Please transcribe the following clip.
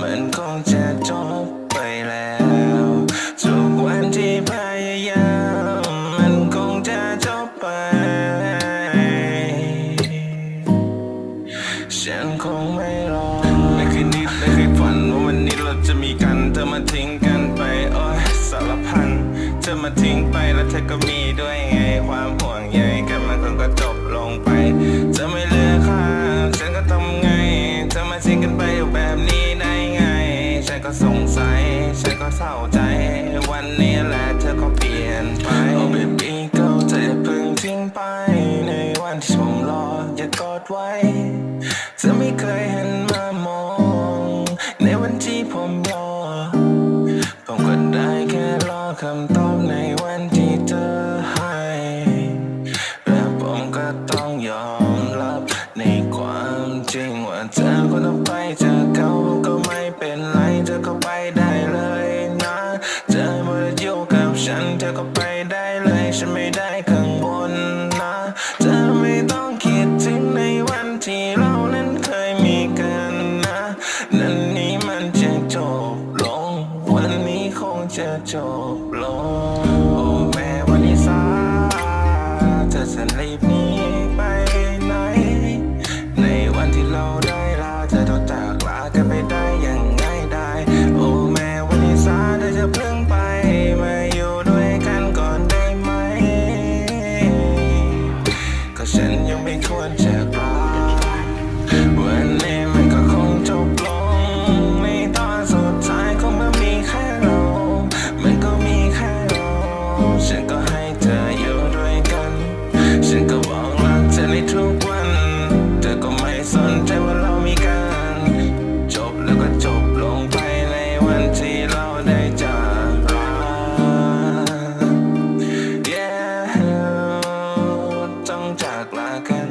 มันคงจะจบไปแล้วทุกวันที่พยายามมันคงจะจบไป ฉันคงไม่รอไม่เคยนิดไม่เคยฝันว่าวันนี้เราจะมีกันเธอมาทิ้งกันไปโอ้ยสารพันเธอมาทิ้งไปแล้วเธอก็มีด้วยไงความห่วงใยกัน ว้เธอไม่เคยหันมามอง ในวันที่ผมรอ ผมก็ได้แค่รอคำตอบในวันที่เธอให้และผมก็ต้องยอมรับในความจริงว่าเธอคนต่อไปเจอเขาก็ไม่เป็นไรเธอก็ไปได้เลยนะ เธอมาอยู่กับฉันเธอก็ไปได้เลยฉันไม่ จะจบลงโอ้แม่วันนี้สาเธอจะลีบนี้ไปไหน ในวันที่เราได้ลาเธอต้องจากลากันไปได้อย่างง่ายได้ โอ้แม่วันนี้สาเธอจะเพิ่งไป มาอยู่ด้วยกันก่อนได้ไหม ก็ฉันยังไม่ควรจากลา jack like. and